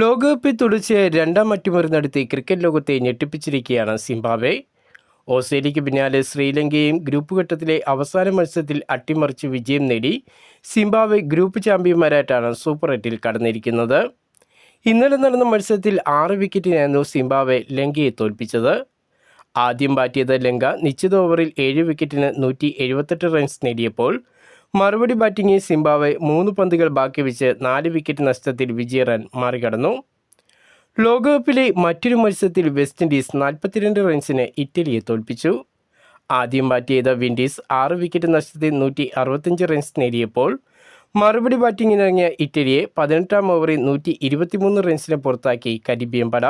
ലോകകപ്പിൽ തുടച്ച് രണ്ടാം അട്ടിമറി നടത്തി ക്രിക്കറ്റ് ലോകത്തെ ഞെട്ടിപ്പിച്ചിരിക്കുകയാണ് സിംബാബ്വെ. ഓസ്ട്രേലിയയ്ക്ക് പിന്നാലെ ശ്രീലങ്കയും ഗ്രൂപ്പ് ഘട്ടത്തിലെ അവസാന മത്സരത്തിൽ അട്ടിമറിച്ച് വിജയം നേടി സിംബാബ്വെ ഗ്രൂപ്പ് ചാമ്പ്യന്മാരായിട്ടാണ് സൂപ്പർ എട്ടിൽ കടന്നിരിക്കുന്നത്. ഇന്നലെ നടന്ന മത്സരത്തിൽ ആറ് വിക്കറ്റിനായിരുന്നു സിംബാബ്വെ ലങ്കയെ തോൽപ്പിച്ചത്. ആദ്യം ബാറ്റ് ചെയ്ത ലങ്ക നിശ്ചിത ഓവറിൽ ഏഴ് വിക്കറ്റിന് നൂറ്റി എഴുപത്തെട്ട് റൺസ് നേടിയപ്പോൾ മറുപടി ബാറ്റിംഗിൽ സിംബാബ്വെ മൂന്ന് പന്തുകൾ ബാക്കി വെച്ച് നാല് വിക്കറ്റ് നഷ്ടത്തിൽ വിജയ റൺ മറികടന്നു. ലോകകപ്പിലെ മറ്റൊരു മത്സരത്തിൽ വെസ്റ്റ് ഇൻഡീസ് നാൽപ്പത്തിരണ്ട് റൺസിന് ഇറ്റലിയെ തോൽപ്പിച്ചു. ആദ്യം ബാറ്റ് ചെയ്ത വിൻഡീസ് ആറ് വിക്കറ്റ് നഷ്ടത്തിൽ നൂറ്റി അറുപത്തഞ്ച് റൺസ് നേടിയപ്പോൾ മറുപടി ബാറ്റിങ്ങിനിറങ്ങിയ ഇറ്റലിയെ പതിനെട്ടാം ഓവറിൽ നൂറ്റി ഇരുപത്തിമൂന്ന് റൺസിന് പുറത്താക്കി കരിബിയം പട.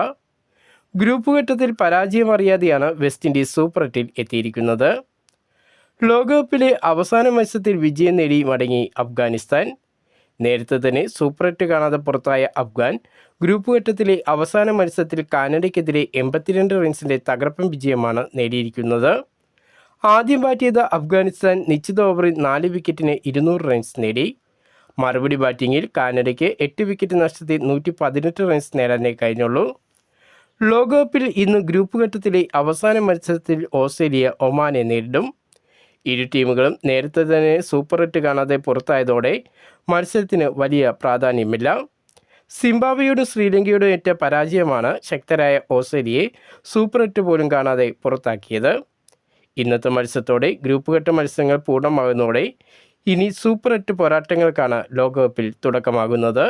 ഗ്രൂപ്പ് ഘട്ടത്തിൽ പരാജയം അറിയാതെയാണ് വെസ്റ്റ് ഇൻഡീസ് സൂപ്പർ എട്ടിൽ എത്തിയിരിക്കുന്നത്. ലോകകപ്പിലെ അവസാന മത്സരത്തിൽ വിജയം നേടി മടങ്ങി അഫ്ഗാനിസ്ഥാൻ. നേരത്തെ തന്നെ സൂപ്പർ എട്ട് കാണാതെ പുറത്തായ അഫ്ഗാൻ ഗ്രൂപ്പ് ഘട്ടത്തിലെ അവസാന മത്സരത്തിൽ കാനഡയ്ക്കെതിരെ എൺപത്തിരണ്ട് റൺസിന്റെ തകർപ്പൻ വിജയമാണ് നേടിയിരിക്കുന്നത്. ആദ്യം ബാറ്റ് ചെയ്ത അഫ്ഗാനിസ്ഥാൻ നിശ്ചിത ഓവറിൽ നാല് വിക്കറ്റിന് ഇരുന്നൂറ് റൺസ് നേടി. മറുപടി ബാറ്റിങ്ങിൽ കാനഡയ്ക്ക് എട്ട് വിക്കറ്റ് നഷ്ടത്തിൽ നൂറ്റി പതിനെട്ട് റൺസ് നേടാനേ കഴിഞ്ഞുള്ളൂ. ലോകകപ്പിൽ ഇന്ന് ഗ്രൂപ്പ് ഘട്ടത്തിലെ അവസാന മത്സരത്തിൽ ഓസ്ട്രേലിയ ഒമാനെ നേരിടും. ഇരു ടീമുകളും നേരത്തെ തന്നെ സൂപ്പർ എട്ട് കാണാതെ പുറത്തായതോടെ മത്സരത്തിന് വലിയ പ്രാധാന്യമില്ല. സിംബാബ്വെയോടും ശ്രീലങ്കയോടും ഏറ്റ പരാജയമാണ് ശക്തരായ ഓസ്ട്രേലിയയെ സൂപ്പർ എട്ട് പോലും കാണാതെ പുറത്താക്കിയത്. ഇന്നത്തെ മത്സരത്തോടെ ഗ്രൂപ്പ് ഘട്ട മത്സരങ്ങൾ പൂർണമാകുന്നതോടെ ഇനി സൂപ്പർ എട്ട് പോരാട്ടങ്ങൾക്കാണ് ലോകകപ്പിൽ തുടക്കമാകുന്നത്.